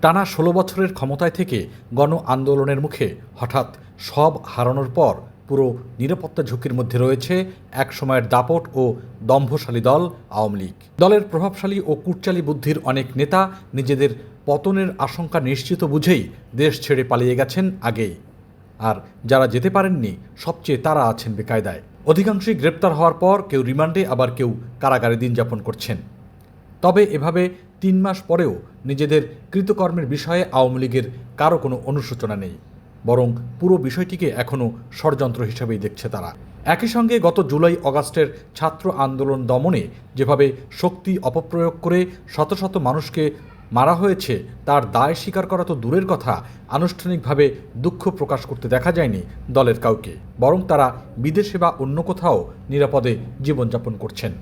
টানা ষোলো বছরের ক্ষমতায় থেকে গণ আন্দোলনের মুখে হঠাৎ সব হারানোর পর পুরো নিরাপত্তা ঝুঁকির মধ্যে রয়েছে এক সময়ের দাপট ও দম্ভশালী দল আওয়ামী লীগ। দলের প্রভাবশালী ও কুটচালী বুদ্ধির অনেক নেতা নিজেদের পতনের আশঙ্কা নিশ্চিত বুঝেই দেশ ছেড়ে পালিয়ে গেছেন আগেই। আর যারা যেতে পারেননি, সবচেয়ে তারা আছেন বেকায়দায়। অধিকাংশই গ্রেপ্তার হওয়ার পর কেউ রিমান্ডে, আবার কেউ কারাগারে দিন যাপন করছেন। তবে এভাবে তিন মাস পরেও নিজেদের কৃতকর্মের বিষয়ে আওয়ামী লীগের কারও কোনো অনুশোচনা নেই। বরং পুরো বিষয়টিকে এখনও ষড়যন্ত্র হিসেবেই দেখছে তারা। একই সঙ্গে গত জুলাই অগাস্টের ছাত্র আন্দোলন দমনে যেভাবে শক্তি অপপ্রয়োগ করে শত শত মানুষকে মারা হয়েছে, তার দায় স্বীকার করা তো দূরের কথা, আনুষ্ঠানিকভাবে দুঃখ প্রকাশ করতে দেখা যায়নি দলের কাউকে। বরং তারা বিদেশে বা অন্য কোথাও নিরাপদে জীবনযাপন করছেন।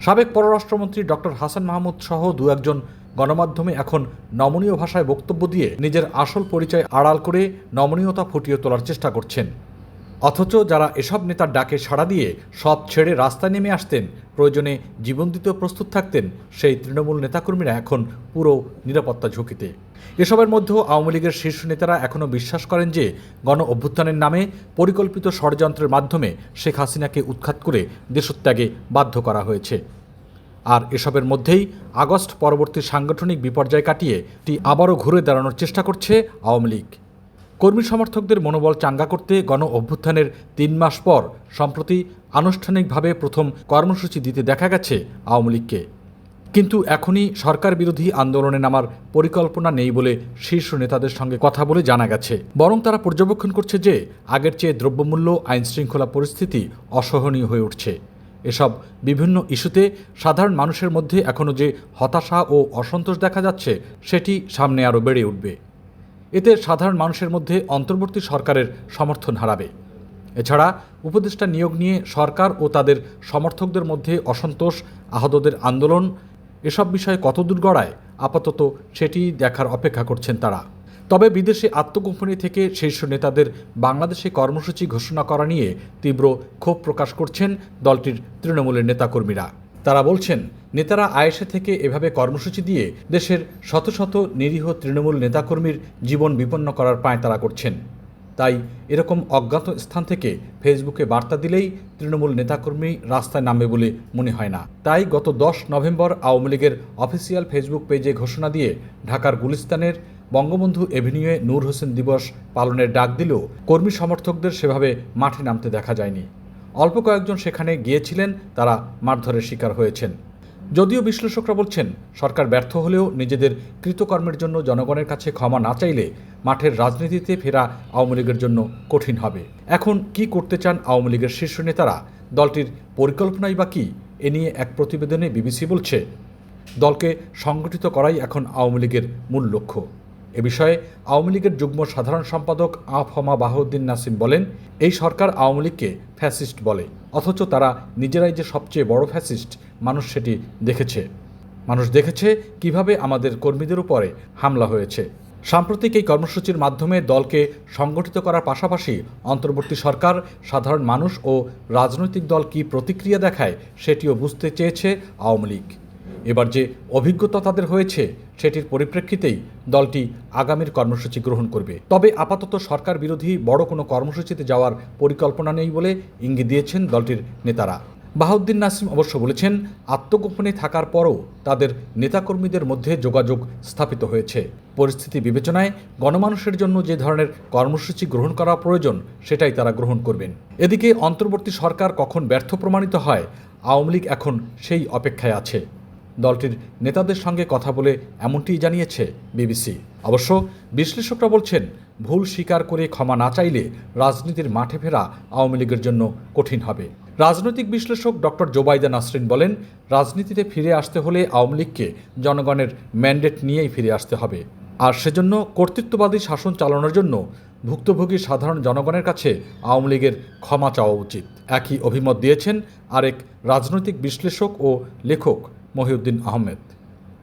সাবেক পররাষ্ট্রমন্ত্রী ডক্টর হাসান মাহমুদ সহ দু একজন গণমাধ্যমে এখন নমনীয় ভাষায় বক্তব্য দিয়ে নিজের আসল পরিচয় আড়াল করে নমনীয়তা ফুটিয়ে তোলার চেষ্টা করছেন। অথচ যারা এসব নেতার ডাকে সাড়া দিয়ে সব ছেড়ে রাস্তায় নেমে আসতেন, প্রয়োজনে জীবন দিতেও প্রস্তুত থাকতেন সেই তৃণমূল নেতাকর্মীরা এখন পুরো নিরাপত্তা ঝুঁকিতে। এসবের মধ্যেও আওয়ামী লীগের শীর্ষ নেতারা এখনও বিশ্বাস করেন যে গণ অভ্যুত্থানের নামে পরিকল্পিত ষড়যন্ত্রের মাধ্যমে শেখ হাসিনাকে উৎখাত করে দেশত্যাগে বাধ্য করা হয়েছে। আর এসবের মধ্যেই আগস্ট পরবর্তী সাংগঠনিক বিপর্যয় কাটিয়ে টি আবারও ঘুরে দাঁড়ানোর চেষ্টা করছে আওয়ামী লীগ। কর্মী সমর্থকদের মনোবল চাঙ্গা করতে গণ অভ্যুত্থানের তিন মাস পর সম্প্রতি আনুষ্ঠানিকভাবে প্রথম কর্মসূচি দিতে দেখা গেছে আওয়ামী লীগকে। কিন্তু এখনই সরকার বিরোধী আন্দোলনে নামার পরিকল্পনা নেই বলে শীর্ষ নেতাদের সঙ্গে কথা বলে জানা গেছে। বরং তারা পর্যবেক্ষণ করছে যে, আগের চেয়ে দ্রব্যমূল্য আইন শৃঙ্খলা পরিস্থিতি অসহনীয় হয়ে উঠছে। এসব বিভিন্ন ইস্যুতে সাধারণ মানুষের মধ্যে এখনও যে হতাশা ও অসন্তোষ দেখা যাচ্ছে, সেটি সামনে আরও বেড়ে উঠবে। এতে সাধারণ মানুষের মধ্যে অন্তর্বর্তী সরকারের সমর্থন হারাবে। এছাড়া উপদেষ্টা নিয়োগ নিয়ে সরকার ও তাদের সমর্থকদের মধ্যে অসন্তোষ, আহতদের আন্দোলন, এসব বিষয়ে কতদূর গড়ায়, আপাতত সেটি দেখার অপেক্ষা করছেন তারা। তবে বিদেশে আত্মগোপনে থেকে শীর্ষ নেতাদের বাংলাদেশে কর্মসূচি ঘোষণা করা নিয়ে তীব্র ক্ষোভ প্রকাশ করছেন দলটির তৃণমূলের নেতাকর্মীরা। তারা বলছেন, নেতারা আয়েসে থেকে এভাবে কর্মসূচি দিয়ে দেশের শত শত নিরীহ তৃণমূল নেতাকর্মীর জীবন বিপন্ন করার পায়তারা করছেন। তাই এরকম অজ্ঞাত স্থান থেকে ফেসবুকে বার্তা দিলেই তৃণমূল নেতাকর্মী রাস্তায় নামবে বলে মনে হয় না। তাই গত দশ নভেম্বর আওয়ামী লীগের অফিসিয়াল ফেসবুক পেজে ঘোষণা দিয়ে ঢাকার গুলিস্তানের বঙ্গবন্ধু এভিনিউয়ে নূর হোসেন দিবস পালনের ডাক দিলেও কর্মী সমর্থকদের সেভাবে মাঠে নামতে দেখা যায়নি। অল্প কয়েকজন সেখানে গিয়েছিলেন, তারা মারধরের শিকার হয়েছেন। যদিও বিশ্লেষকরা বলছেন, সরকার ব্যর্থ হলেও নিজেদের কৃতকর্মের জন্য জনগণের কাছে ক্ষমা না চাইলে মাঠের রাজনীতিতে ফেরা আওয়ামী লীগের জন্য কঠিন হবে। এখন কি করতে চান আওয়ামী লীগের শীর্ষ নেতারা? দলটির পরিকল্পনাই বা কী? এ নিয়ে এক প্রতিবেদনে বিবিসি বলছে, দলকে সংগঠিত করাই এখন আওয়ামী লীগের মূল লক্ষ্য। এ বিষয়ে আওয়ামী লীগের যুগ্ম সাধারণ সম্পাদক আফহমা বাহাউদ্দিন নাসিম বলেন, এই সরকার আওয়ামী লীগকে ফ্যাসিস্ট বলে, অথচ তারা নিজেরাই যে সবচেয়ে বড় ফ্যাসিস্ট, মানুষ সেটি দেখেছে। মানুষ দেখেছে কীভাবে আমাদের কর্মীদের উপরে হামলা হয়েছে। সাম্প্রতিক এই কর্মসূচির মাধ্যমে দলকে সংগঠিত করার পাশাপাশি অন্তর্বর্তী সরকার, সাধারণ মানুষ ও রাজনৈতিক দল কী প্রতিক্রিয়া দেখায়, সেটিও বুঝতে চেয়েছে আওয়ামী লীগ। এবার যে অভিজ্ঞতা তাদের হয়েছে, সেটির পরিপ্রেক্ষিতেই দলটি আগামীর কর্মসূচি গ্রহণ করবে। তবে আপাতত সরকার বিরোধী বড় কোনো কর্মসূচিতে যাওয়ার পরিকল্পনা নেই বলে ইঙ্গিত দিয়েছেন দলটির নেতারা। বাহাউদ্দিন নাসিম অবশ্য বলেছেন, আত্মগোপনে থাকার পরও তাদের নেতাকর্মীদের মধ্যে যোগাযোগ স্থাপিত হয়েছে। পরিস্থিতি বিবেচনায় গণমানুষের জন্য যে ধরনের কর্মসূচি গ্রহণ করা প্রয়োজন, সেটাই তারা গ্রহণ করবেন। এদিকে অন্তর্বর্তী সরকার কখন ব্যর্থ প্রমাণিত হয়, আওয়ামী লীগ এখন সেই অপেক্ষায় আছে। দলটির নেতাদের সঙ্গে কথা বলে এমনটিই জানিয়েছে বিবিসি। অবশ্য বিশ্লেষকরা বলছেন, ভুল স্বীকার করে ক্ষমা না চাইলে রাজনীতির মাঠে ফেরা আওয়ামী লীগের জন্য কঠিন হবে। রাজনৈতিক বিশ্লেষক ডক্টর জোবাইদা নাসরিন বলেন, রাজনীতিতে ফিরে আসতে হলে আওয়ামী লীগকে জনগণের ম্যান্ডেট নিয়েই ফিরে আসতে হবে। আর সেজন্য কর্তৃত্ববাদী শাসন চালানোর জন্য ভুক্তভোগী সাধারণ জনগণের কাছে আওয়ামী লীগের ক্ষমা চাওয়া উচিত। একই অভিমত দিয়েছেন আরেক রাজনৈতিক বিশ্লেষক ও লেখক। মহিউদ্দিন আহমেদ।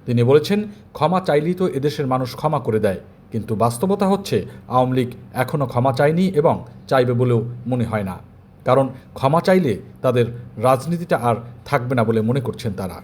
তিনি বলেছেন, ক্ষমা চাইলেই তো এদেশের মানুষ ক্ষমা করে দেয়, কিন্তু বাস্তবতা হচ্ছে, আওয়ামী লীগ এখনও ক্ষমা চায়নি এবং চাইবে বলেও মনে হয় না। কারণ ক্ষমা চাইলে তাদের রাজনীতিটা আর থাকবে না বলে মনে করছেন তারা।